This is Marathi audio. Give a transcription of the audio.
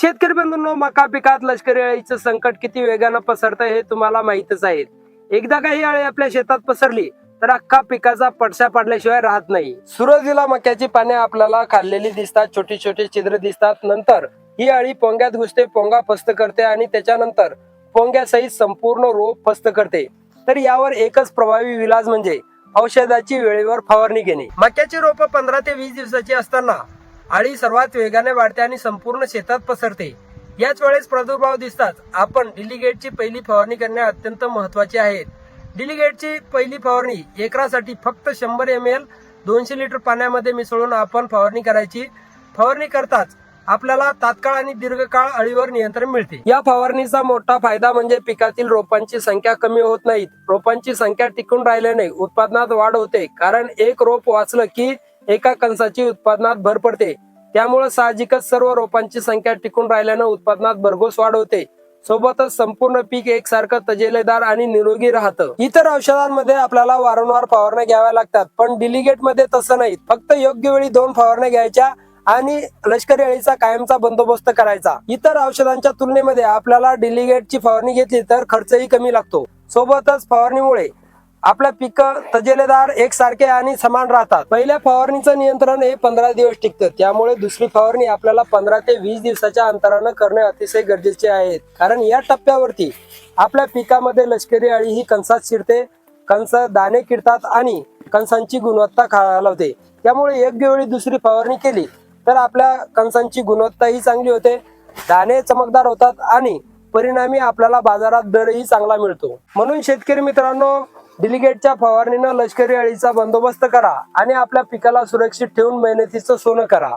शेतकरी बंधूंनो मका पिकात लष्करी अळीचं संकट किती वेगानं पसरतं हे तुम्हाला माहितच आहे. एकदा काही अळी आपल्या शेतात पसरली तर अख्खा पिकाचा पडसा पडल्याशिवाय राहत नाही. सुरुवातीला मक्याची पाने आपल्याला खाल्लेली दिसतात छोटी छोटी छिद्र दिसतात. नंतर ही अळी पोंग्यात घुसते पोंगा फस्त करते आणि त्याच्यानंतर पोंग्यासहित संपूर्ण रोप फस्त करते. तर यावर एकच प्रभावी विलाज म्हणजे औषधाची वेळेवर फवारणी घेणे. मक्याची रोप पंधरा ते वीस दिवसाची असताना अळी सर्वात वेगाने वाढते आणि संपूर्ण शेतात पसरते. याच वेळेस प्रादुर्भाव दिसताच आपण डिलिगेटची पहिली फवारणी करणे अत्यंत महत्वाची आहे. डिलिगेटची पहिली फवारणी एकरासाठी फक्त शंभर एम एल दोनशे लिटर पाण्यामध्ये मिसळून आपण फवारणी करायची. फवारणी करताच आपल्याला तात्काळ आणि दीर्घकाळ अळीवर नियंत्रण मिळते. या फवारणीचा मोठा फायदा म्हणजे पिकातील रोपांची संख्या कमी होत नाहीत. रोपांची संख्या टिकून राहिल्याने उत्पादनात वाढ होते. कारण एक रोप वाचलं की एका कणसाची उत्पादनात भर पडते. त्यामुळे साहजिकच सर्व रोपांची संख्या टिकून राहिल्यानं उत्पादनात भरघोस वाढ होते. सोबतच संपूर्ण पीक एकसारखं तजेलेदार आणि निरोगी राहतं. इतर औषधांमध्ये आपल्याला वारंवार फवारण्या घ्याव्या लागतात पण डिलिगेटमध्ये तसं नाही फक्त योग्य वेळी दोन फवारण्या घ्यायच्या आणि लष्करी अळीचा कायमचा बंदोबस्त करायचा. इतर औषधांच्या तुलनेमध्ये आपल्याला डिलिगेटची फवारणी घेतली तर खर्चही कमी लागतो. सोबतच फवारणीमुळे आपल्या पिक तजेलेदार एकसारखे आणि समान राहतात. पहिल्या फवारणीचं नियंत्रण हे पंधरा दिवस टिकतं. त्यामुळे दुसरी फवारणी आपल्याला पंधरा ते वीस दिवसाच्या अंतरानं करणे अतिशय गरजेचे आहे. कारण या टप्प्यावरती आपल्या पिकामध्ये लष्करी अळी ही कंसात शिरते. कंस दाणे किडतात आणि कंसांची गुणवत्ता खालावते. त्यामुळे योग्य वेळी दुसरी फवारणी केली तर आपल्या कंसांची गुणवत्ता ही चांगली होते. दाणे चमकदार होतात आणि परिणामी आपल्याला बाजारात दरही चांगला मिळतो. म्हणून शेतकरी मित्रांनो डिलिगेटच्या फवारणीनं लष्करी अळीचा बंदोबस्त करा आणि आपल्या पिकाला सुरक्षित ठेवून मेहनतीचं सोनं करा.